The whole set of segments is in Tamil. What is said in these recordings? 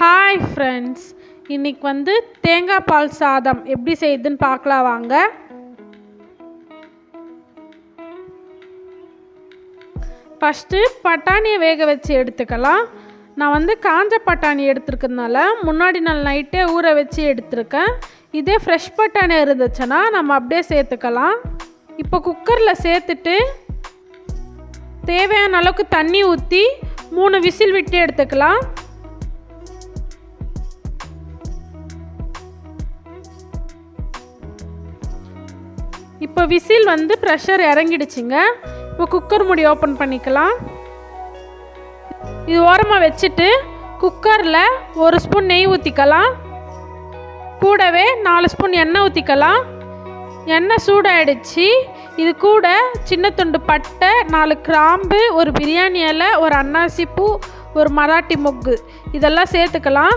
ஹாய் ஃப்ரெண்ட்ஸ் இன்றைக்கி வந்து தேங்காய் பால் சாதம் எப்படி செய்யுதுன்னு பார்க்கலாம் வாங்க. ஃபஸ்ட்டு பட்டாணியை வேக வச்சு எடுத்துக்கலாம். நான் வந்து காஞ்ச பட்டாணி எடுத்துருக்கனால முன்னாடி நாள் நைட்டே ஊற வச்சு எடுத்திருக்கேன். இதே ஃப்ரெஷ் பட்டாணி இருந்துச்சுன்னா நம்ம அப்படியே சேர்த்துக்கலாம். இப்போ குக்கரில் சேர்த்துட்டு தேவையான அளவுக்கு தண்ணி ஊற்றி மூணு விசில் விட்டு எடுத்துக்கலாம். இப்போ விசில் வந்து ப்ரெஷர் இறங்கிடுச்சுங்க. இப்போ குக்கர் மூடி ஓப்பன் பண்ணிக்கலாம். இது ஓரமாக வச்சுட்டு குக்கரில் ஒரு ஸ்பூன் நெய் ஊற்றிக்கலாம் கூடவே நாலு ஸ்பூன் எண்ணெய் ஊற்றிக்கலாம் எண்ணெய் சூடாயிடுச்சு. இது கூட சின்ன துண்டு பட்டை நாலு கிராம்பு ஒரு பிரியாணி இலை ஒரு அன்னாசி பூ ஒரு மராட்டி மொக்கு. இதெல்லாம் சேர்த்துக்கலாம்.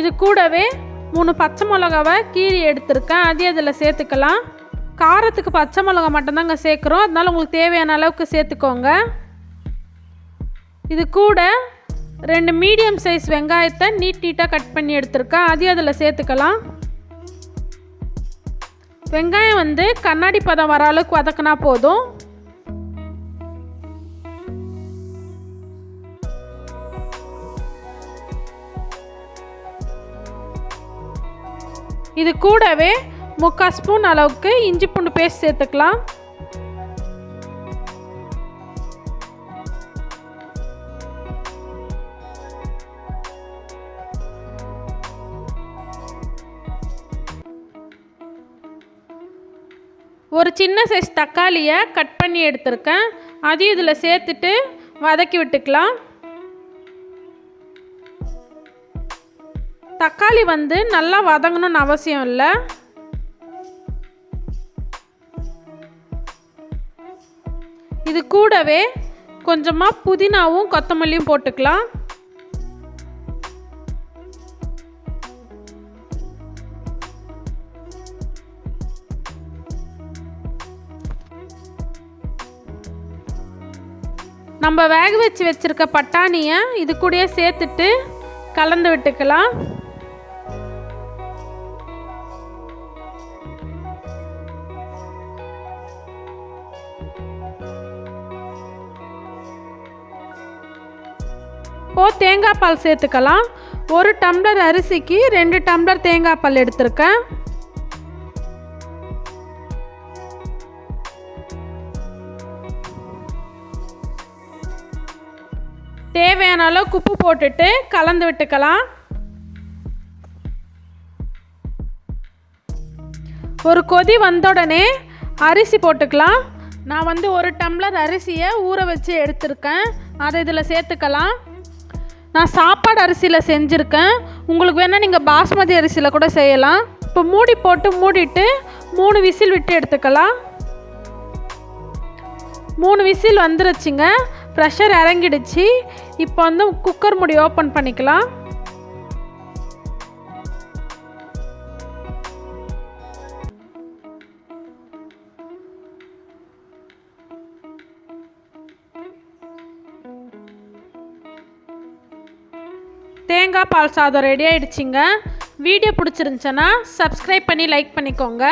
இது கூடவே மூணு பச்சை மிளகாவை கீரி எடுத்திருக்கேன். அதையும் அதில் சேர்த்துக்கலாம். காரத்துக்கு பச்சை மிளகா மட்டும்தாங்க சேர்க்குறோம். அதனால் உங்களுக்கு தேவையான அளவுக்கு சேர்த்துக்கோங்க. இது கூட ரெண்டு மீடியம் சைஸ் வெங்காயத்தை நீட் நீட்டாக கட் பண்ணி எடுத்திருக்கேன். அதையும் அதில் சேர்த்துக்கலாம். வெங்காயம் வந்து கண்ணாடி பதம் வர அளவுக்கு வதக்கினா போதும். இது கூடவே முக்கால் ஸ்பூன் அளவுக்கு இஞ்சி பூண்டு பேஸ்ட் சேர்த்துக்கலாம். ஒரு சின்ன சைஸ் தக்காளியை கட் பண்ணி எடுத்திருக்கேன். அதையும் இதில் சேர்த்துட்டு வதக்கி விட்டுக்கலாம். தக்காளி வந்து நல்லா வதங்கணும்னு அவசியம் இல்லை. இது கூடவே கொஞ்சமாக புதினாவும் கொத்தமல்லியும் போட்டுக்கலாம். நம்ம வேக வச்சு வச்சுருக்க பட்டாணியை இது கூடயே சேர்த்துட்டு கலந்து விட்டுக்கலாம். இப்போது தேங்காய் பால் சேர்த்துக்கலாம். ஒரு டம்ளர் அரிசிக்கு ரெண்டு டம்ளர் தேங்காய் பால் எடுத்திருக்கேன். தேவையான அளவுக்கு உப்பு போட்டுட்டு கலந்து விட்டுக்கலாம். ஒரு கொதி வந்த உடனே அரிசி போட்டுக்கலாம். நான் வந்து ஒரு டம்ளர் அரிசியை ஊற வச்சு எடுத்திருக்கேன். அதை இதில் சேர்த்துக்கலாம். நான் சாப்பாடு அரிசியில் செஞ்சுருக்கேன். உங்களுக்கு வேணால் நீங்கள் பாஸ்மதி அரிசியில் கூட செய்யலாம். இப்போ மூடி போட்டு மூடிட்டு மூணு விசில் விட்டு எடுத்துக்கலாம். மூணு விசில் வந்துருச்சுங்க. ப்ரெஷர் இறங்கிடுச்சு. இப்போ வந்து குக்கர் மூடி ஓப்பன் பண்ணிக்கலாம். தேங்காய் பால் சாதம் ரெடி ஆகிடுச்சிங்க வீடியோ பிடிச்சிருந்துச்சுன்னா சப்ஸ்கிரைப் பண்ணி லைக் பண்ணிக்கோங்க.